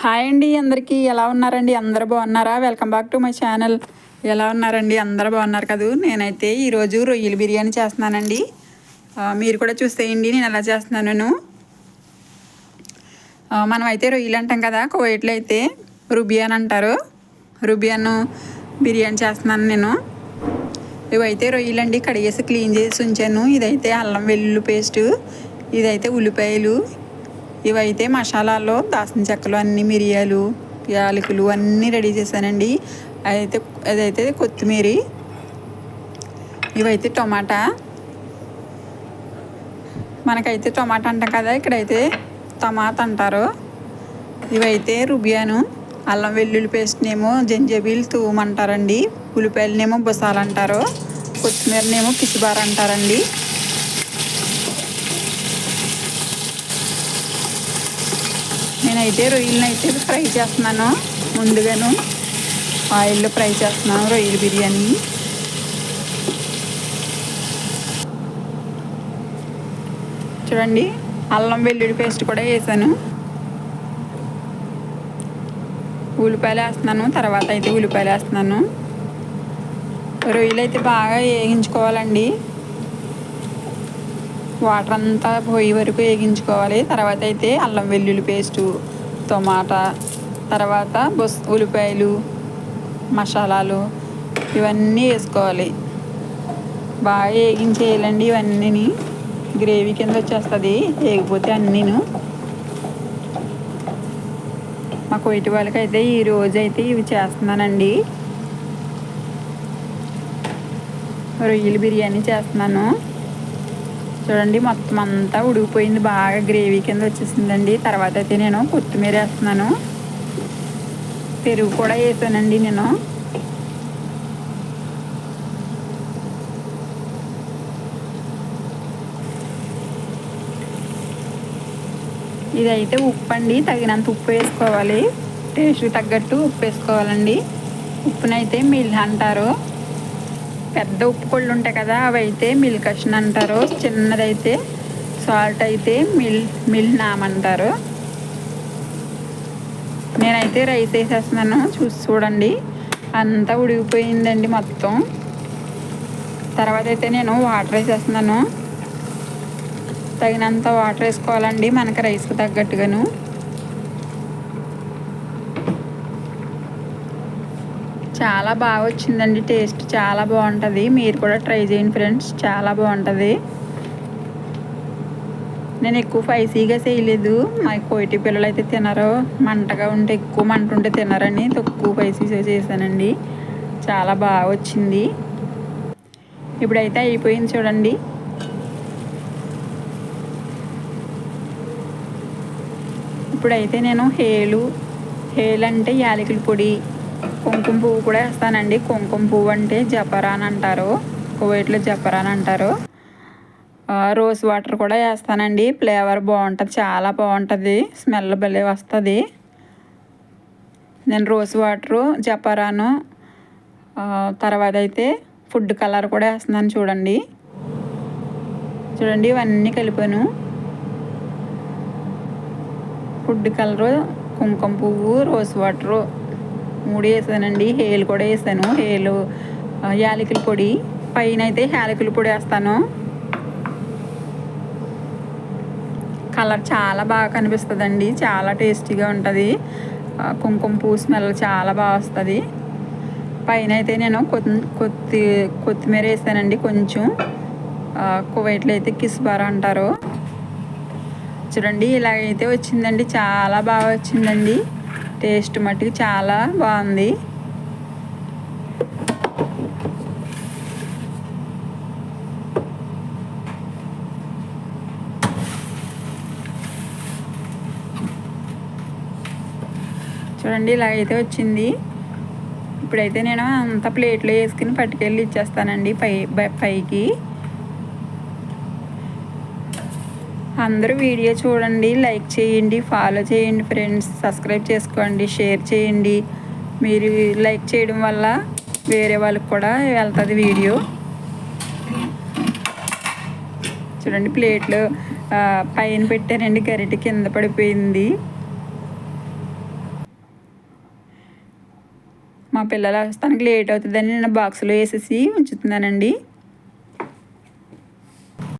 Hi అండి అందరికీ ఎలా ఉన్నారండి? అందరు బాగున్నారా? Welcome back to my channel ఎలా ఉన్నారండి? అందరు బాగున్నారు కదా? నేనైతే ఈరోజు రొయ్యల బిర్యానీ చేస్తున్నానండి. మీరు కూడా చూసేయండి నేను ఎలా చేస్తున్నాను మనం అయితే రొయ్యలు అంటాం కదా కోయిట్లో అయితే రుబియాన్ అంటారు. రుబియాన్ బిర్యానీ చేస్తున్నాను నేను. ఇవైతే రొయ్యలండి కడిగేసి క్లీన్ చేసి ఉంచాను. ఇదైతే అల్లం వెల్లుల్లి పేస్టు ఇదైతే ఉల్లిపాయలు ఇవైతే మసాలాల్లో దాసిన చెక్కలు అన్ని మిరియాలు యాలకులు అన్నీ రెడీ చేశానండి. అయితే అదైతే కొత్తిమీర ఇవైతే టమాటా. మనకైతే టమాటా అంటాం కదా ఇక్కడైతే టమాటా అంటారు. ఇవైతే రుబియాను అల్లం వెల్లుల్లి పేస్ట్నేమో జంజబీల్ తూమంటారండి ఉల్లిపాయలనేమో బుసాలు అంటారు కొత్తిమీరనేమో కిసిబార్ అంటారండి. నేనైతే రొయ్యలను అయితే ఫ్రై చేస్తున్నాను. ముందుగాను ఆయిల్లో ఫ్రై చేస్తున్నాను రొయ్యల బిర్యానీ. చూడండి అల్లం వెల్లుల్లి పేస్ట్ కూడా వేసాను. ఉల్లిపాయలు వేస్తున్నాను తర్వాత అయితే ఉల్లిపాయలు వేస్తున్నాను. రొయ్యలు అయితే బాగా వేయించుకోవాలండి. వాటర్ అంతా పోయే వరకు వేగించుకోవాలి. తర్వాత అయితే అల్లం వెల్లుల్లి పేస్టు టమాటా తర్వాత బొస్ ఉల్లిపాయలు మసాలాలు ఇవన్నీ వేసుకోవాలి. బాగా వేగించేయాలండి ఇవన్నీని. గ్రేవీ కింద వచ్చేస్తుంది. వేగిపోతే అన్నీను. మా కొయిటి వాళ్ళకైతే ఈ రోజు అయితే ఇవి చేస్తున్నానండి. రొయ్యల బిర్యానీ చేస్తున్నాను. చూడండి మొత్తం అంతా ఉడికిపోయింది. బాగా గ్రేవీ కింద వచ్చేసిందండి. తర్వాత అయితే నేను కొత్తిమీర వేస్తున్నాను. పెరుగు కూడా వేసానండి నేను. ఇదైతే ఉప్పు అండి. తగినంత ఉప్పు వేసుకోవాలి. టేస్ట్ తగ్గట్టు ఉప్పు వేసుకోవాలండి. ఉప్పునైతే మిల్ అంటారు. పెద్ద ఉప్పు కొళ్ళు ఉంటాయి కదా అవి అయితే మిల్కషన్ అంటారు. చిన్నదైతే సాల్ట్ అయితే మిల్ మిల్ నామ్ అంటారు. నేనైతే రైస్ వేసేస్తున్నాను. చూసి చూడండి. అంతా ఉడికిపోయిందండి మొత్తం. తర్వాత అయితే నేను వాటర్ వేసేస్తున్నాను. తగినంత వాటర్ వేసుకోవాలండి మనకి రైస్కి తగ్గట్టుగాను. చాలా బాగా వచ్చిందండి టేస్ట్ చాలా బాగుంటుంది. మీరు కూడా ట్రై చేయండి ఫ్రెండ్స్ చాలా బాగుంటుంది. నేను ఎక్కువ స్పైసీగా చేయలేదు. మా కోటి పిల్లలు అయితే తినరు. మంటగా ఉంటే ఎక్కువ మంట ఉంటే తినరని తక్కువ స్పైసీగా చేశానండి. చాలా బాగా వచ్చింది. ఇప్పుడైతే అయిపోయింది చూడండి. ఇప్పుడైతే నేను హేలు హేలు అంటే యాలకుల పొడి కుంకుమ పువ్వు కూడా వేస్తానండి. కుంకుమ పువ్వు అంటే జపరాన్ అంటారు. కువైట్లో జపరాన్ అంటారు. రోజ్ వాటర్ కూడా వేస్తానండి. ఫ్లేవర్ బాగుంటుంది. చాలా బాగుంటుంది. స్మెల్ భలే వస్తుంది. నేను రోజ్ వాటరు జపరాను తర్వాత అయితే ఫుడ్ కలర్ కూడా వేస్తున్నాను చూడండి. చూడండి ఇవన్నీ కలిపాను. ఫుడ్ కలరు కుంకుమ పువ్వు రోజ్ వాటరు. మూడు వేసానండి హేలు కూడా వేసాను హేలు యాలకుల పొడి పైన అయితే యాలకుల పొడి వేస్తాను. కలర్ చాలా బాగా కనిపిస్తుందండి చాలా టేస్టీగా ఉంటుంది. కుంకుమ పూ స్మెల్ చాలా బాగా వస్తుంది. పైన అయితే నేను కొత్తి కొత్తి కొత్తిమీర వేసానండి కొంచెం. కువైట్లో అయితే కిస్బార్ అంటారు. చూడండి ఇలాగైతే వచ్చిందండి చాలా బాగా వచ్చిందండి. టేస్ట్ మట్టుకు చాలా బాగుంది. చూడండి ఇలాగైతే వచ్చింది. ఇప్పుడైతే నేను అంత ప్లేట్లో వేసుకుని పట్టుకెళ్ళి ఇచ్చేస్తానండి పై బై- పైకి. అందరూ వీడియో చూడండి లైక్ చేయండి ఫాలో చేయండి ఫ్రెండ్స్ సబ్స్క్రైబ్ చేసుకోండి షేర్ చేయండి. మీరు లైక్ చేయడం వల్ల వేరే వాళ్ళకి కూడా వెళ్తుంది వీడియో. చూడండి ప్లేట్లు పైన పెట్టారండి గరిటె కింద పడిపోయింది. మా పిల్లలు తనకి లేట్ అవుతుందని నేను బాక్స్లో వేసేసి ఉంచుతున్నానండి.